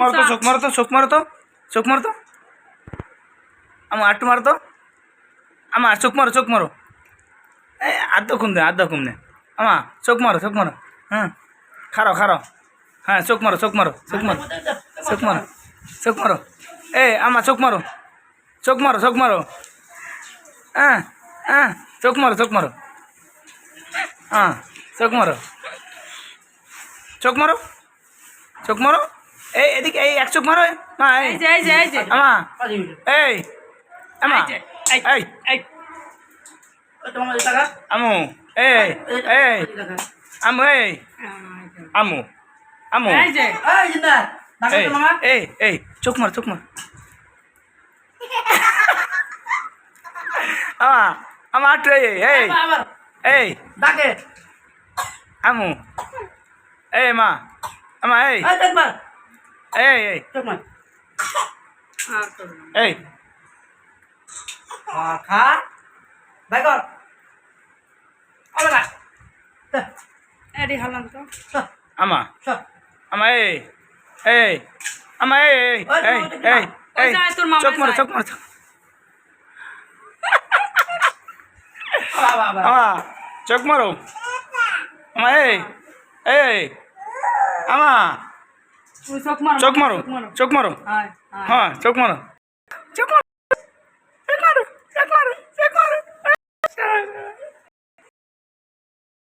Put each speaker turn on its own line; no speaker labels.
মারো তো চোখ মারো তো চোখ মারো তো চোখ মারো তো। আমার আটটু মারো তো। আমার চোখ মারো চোখ মারো। এই আদ্য কম দে আদ্য কম দে আমা চোখ মারো চোখ মারো। হ্যাঁ খারো খারো হ্যাঁ চোখ মারো চোখ মারো চোখ মারো। চোখ মারো চোখ মারো। এই আমা চোখ মারো। চোখ মারো চোখ মারো। হ্যাঁ হ্যাঁ চোখ মারো চোখ মারো। হ্যাঁ চোখ মারো। চোখ মারো চোখ মারো। এই এদিকে এই এক চোখ মারো মা এই
এই যে এই যে এই যে
আমা
পাঁচ মিনিট
এই আমা
এই যে, এই,
এই
এই
ওই তোমার এই টাকা
আমু এই এই
এই টাকা
আমু এই আমু আমু
এই যে
এই জিন্দা টাকা
এই
তো মামা
এই এই চোখ মার চোখ মার আমা আমা আটু এই এই
আবার, আবার
এই
ডাকে
আমু এই মা আমা এই
এই খা ভাই কর।
এডি হালাম তো।
আমা। আমা এই। এই। আমা এই এই এই এই চোখ মারো চোখ আমা চোখ মারো। আমা এই এই। আমা। चौक
मारो चौक
मारो हाँ
चौक मारो।
चौक मारो मारो मारो मारो।